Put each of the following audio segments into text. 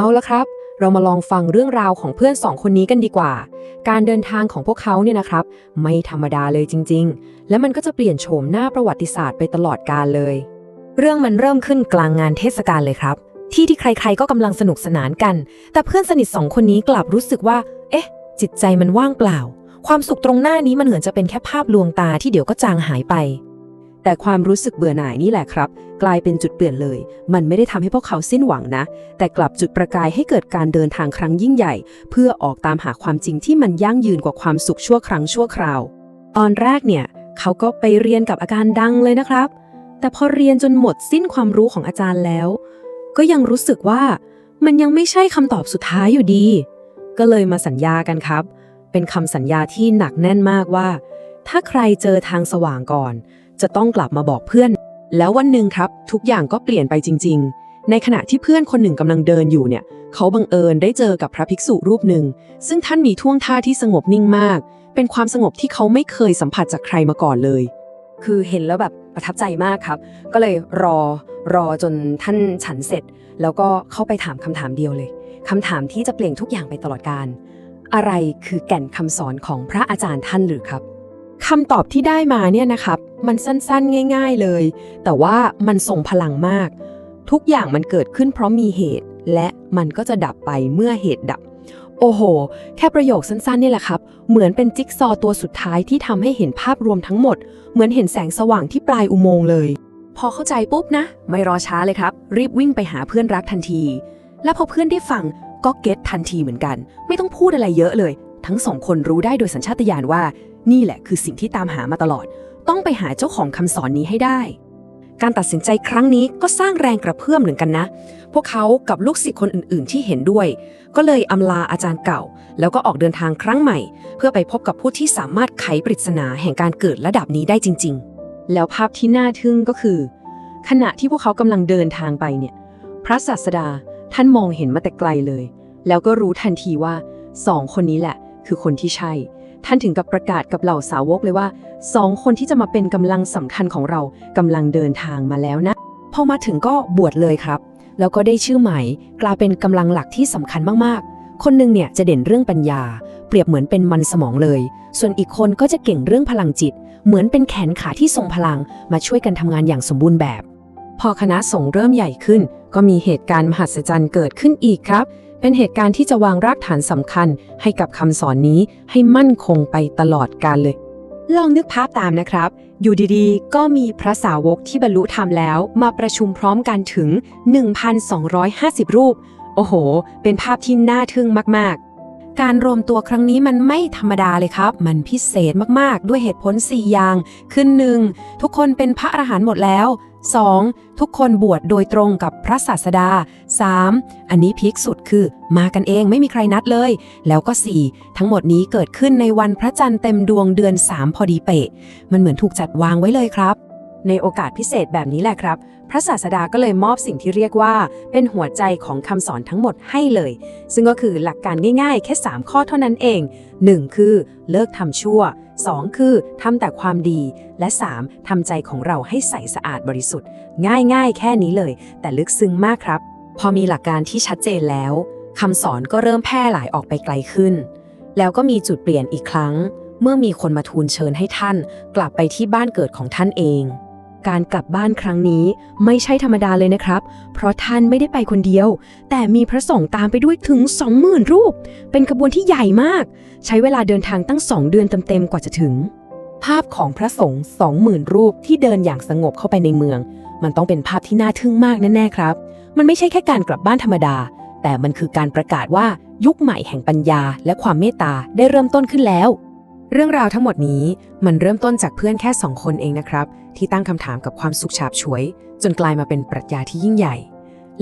เอาละครับ เรามาลองฟังเรื่องราวของเพื่อนสองคนนี้กันดีกว่า การเดินทางของพวกเขาเนี่ยนะครับ ไม่ธรรมดาเลยจริง ๆ และมันก็จะเปลี่ยนโฉมหน้าประวัติศาสตร์ไปตลอดกาลเลย เรื่องมันเริ่มขึ้นกลางงานเทศกาลเลยครับ ที่ที่ใครๆก็กำลังสนุกสนานกัน แต่เพื่อนสนิทสองคนนี้กลับรู้สึกว่า เอ๊ะ จิตใจมันว่างเปล่า ความสุขตรงหน้านี้มันเหมือนจะเป็นแค่ภาพลวงตาที่เดี๋ยวก็จางหายไป แต่ความรู้สึกเบื่อหน่ายนี่แหละครับ กลายเป็นจุดเปลี่ยนเลย มันไม่ได้ทำให้พวกเขาสิ้นหวังนะ แต่กลับจุดประกายให้เกิดการเดินทางครั้งยิ่งใหญ่ เพื่อออกตามหาความจริงที่มันยั่งยืนกว่าความสุขชั่วครั้งชั่วคราว ตอนแรกเนี่ย เขาก็ไปเรียนกับอาจารย์ดังเลยนะครับ แต่พอเรียนจนหมดสิ้นความรู้ของอาจารย์แล้ว ก็ยังรู้สึกว่ามันยังไม่ใช่คำตอบสุดท้ายอยู่ดี ก็เลยมาสัญญากันครับ เป็นคำสัญญาที่หนักแน่นมากว่า ถ้าใครเจอทางสว่างก่อน จะต้องกลับมาบอกเพื่อน แล้ววันหนึ่งครับ ทุกอย่างก็เปลี่ยนไปจริง ๆ ในขณะที่เพื่อนคนหนึ่งกำลังเดินอยู่เนี่ย เขาบังเอิญได้เจอกับพระภิกษุรูปหนึ่ง ซึ่งท่านมีท่วงท่าที่สงบนิ่งมาก เป็นความสงบที่เขาไม่เคยสัมผัสจากใครมาก่อนเลย คือเห็นแล้วแบบประทับใจมากครับ ก็เลยรอรอจนท่านฉันเสร็จ แล้วก็เข้าไปถามคำถามเดียวเลยคำถามที่จะเปลี่ยนทุกอย่างไปตลอดการอะไรคือแก่นคำสอนของพระอาจารย์ท่านหรือครับ คำตอบที่ได้มาเนี่ยนะครับ มันสั้นๆง่าย ๆเลย แต่ว่ามันทรงพลังมาก ทุกอย่างมันเกิดขึ้นเพราะมีเหตุ และมันก็จะดับไปเมื่อเหตุดับ โอ้โห แค่ประโยคสั้นๆนี่แหละครับ เหมือนเป็นจิ๊กซอตัวสุดท้ายที่ทำให้เห็นภาพรวมทั้งหมด เหมือนเห็นแสงสว่างที่ปลายอุโมงค์เลย พอเข้าใจปุ๊บนะ ไม่รอช้าเลยครับ รีบวิ่งไปหาเพื่อนรักทันที และพอเพื่อนได้ฟังก็เก็ตทันทีเหมือนกัน ไม่ต้องพูดอะไรเยอะเลย ทั้งสองคนรู้ได้โดยสัญชาตญาณว่า นี่แหละคือสิ่งที่ตามหามาตลอด ต้องไปหาเจ้าของคำสอนนี้ให้ได้ การตัดสินใจครั้งนี้ก็สร้างแรงกระเพื่อมเหมือนกันนะ พวกเขากับลูกศิษย์คนอื่น ๆ ที่เห็นด้วย ก็เลยอำลาอาจารย์เก่า แล้วก็ออกเดินทางครั้งใหม่ เพื่อไปพบกับผู้ที่สามารถไขปริศนาแห่งการเกิดระดับนี้ได้จริง ๆ แล้วภาพที่น่าทึ่งก็คือ ขณะที่พวกเขากำลังเดินทางไปเนี่ย พระศาสดาท่านมองเห็นมาแต่ไกลเลย แล้วก็รู้ทันทีว่าสองคนนี้แหละ คือคนที่ใช่ ท่านถึงกับประกาศกับเหล่าสาวกเลยว่าสองคนที่จะมาเป็นกำลังสำคัญของเรากำลังเดินทางมาแล้วนะ พอมาถึงก็บวชเลยครับ แล้วก็ได้ชื่อใหม่กลายเป็นกำลังหลักที่สำคัญมากๆ คนหนึงเนี่ยจะเด่นเรื่องปัญญา เปรียบเหมือนเป็นมันสมองเลย ส่วนอีกคนก็จะเก่งเรื่องพลังจิต เหมือนเป็นแขนขาที่ทรงพลัง มาช่วยกันทำงานอย่างสมบูรณ์แบบ พอคณะสงฆ์เริ่มใหญ่ขึ้น ก็มีเหตุการณ์มหัศจรรย์เกิดขึ้นอีกครับ เป็นเหตุการณ์ที่จะวางรากฐานสำคัญให้กับคำสอนนี้ให้มั่นคงไปตลอดกาลเลย ลองนึกภาพตามนะครับ อยู่ดีๆ ก็มีพระสาวกที่บรรลุธรรมแล้ว มาประชุมพร้อมกันถึง 1,250 รูป โอ้โห เป็นภาพที่น่าทึ่งมากๆ การรวมตัวครั้งนี้มันไม่ธรรมดาเลยครับ มันพิเศษมากๆ ด้วยเหตุผล 4 อย่างคือ 1. ทุกคนเป็นพระอรหันต์หมดแล้ว 2. ทุกคนบวชโดยตรงกับพระศาสดา 3. อันนี้พีคสุดคือ มากันเองไม่มีใครนัดเลย แล้วก็ 4. ทั้งหมดนี้เกิดขึ้นในวันพระจันทร์เต็มดวงเดือน 3 พอดีเป๊ะ มันเหมือนถูกจัดวางไว้เลยครับ ในโอกาสพิเศษแบบนี้แหละครับ พระศาสดาก็เลยมอบสิ่งที่เรียกว่า เป็นหัวใจของคำสอนทั้งหมดให้เลย ซึ่งก็คือหลักการง่ายๆ แค่ 3 ข้อเท่านั้นเอง 1. คือ เลิกทำชั่ว 2. คือทำแต่ความดี และ 3. ทำใจของเราให้ใสสะอาดบริสุทธิ์ ง่ายๆ แค่นี้เลย แต่ลึกซึ้งมากครับ พอมีหลักการที่ชัดเจนแล้วคำสอนก็เริ่มแพร่หลายออกไปไกลขึ้น แล้วก็มีจุดเปลี่ยนอีกครั้ง เมื่อมีคนมาทูลเชิญให้ท่าน กลับไปที่บ้านเกิดของท่านเอง การกลับบ้านครั้งนี้ไม่ใช่ธรรมดาเลยนะครับ เพราะท่านไม่ได้ไปคนเดียว แต่มีพระสงฆ์ตามไปด้วยถึง 20,000 รูป เป็นขบวนที่ใหญ่มาก ใช้เวลาเดินทางตั้ง2เดือนเต็มๆกว่าจะถึง ภาพของพระสงฆ์20,000 รูปที่เดินอย่างสงบเข้าไปในเมือง มันต้องเป็นภาพที่น่าทึ่งมากแน่ๆครับ มันไม่ใช่แค่การกลับบ้านธรรมดา แต่มันคือการประกาศว่ายุคใหม่แห่งปัญญา และความเมตตาได้เริ่มต้นขึ้นแล้วเรื่องราวทั้งหมดนี้มันเริ่มต้นจากเพื่อนแค่สองคนเองนะครับ ที่ตั้งคำถามกับความสุขฉาบฉวย จนกลายมาเป็นปรัชญาที่ยิ่งใหญ่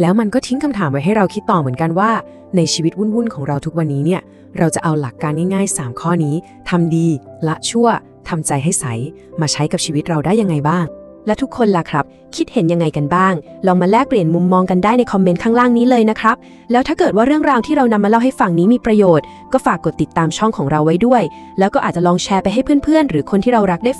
แล้วมันก็ทิ้งคำถามไว้ให้เราคิดต่อเหมือนกันว่า ในชีวิตวุ่นๆของเราทุกวันนี้เนี่ย เราจะเอาหลักการง่ายๆ 3 ข้อนี้ทำดี ละชั่วทำใจให้ใส มาใช้กับชีวิตเราได้ยังไงบ้าง และทุกคนล่ะครับ คิดเห็นยังไงกันบ้าง ลองมาแลกเปลี่ยนมุมมองกันได้ในคอมเมนต์ข้างล่างนี้เลยนะครับ แล้วถ้าเกิดว่าเรื่องราวที่เรานำมาเล่าให้ฟังนี้มีประโยชน์ ก็ฝากกดติดตามช่องของเราไว้ด้วย แล้วก็อาจจะลองแชร์ไปให้เพื่อนๆ หรือคนที่เรารักได้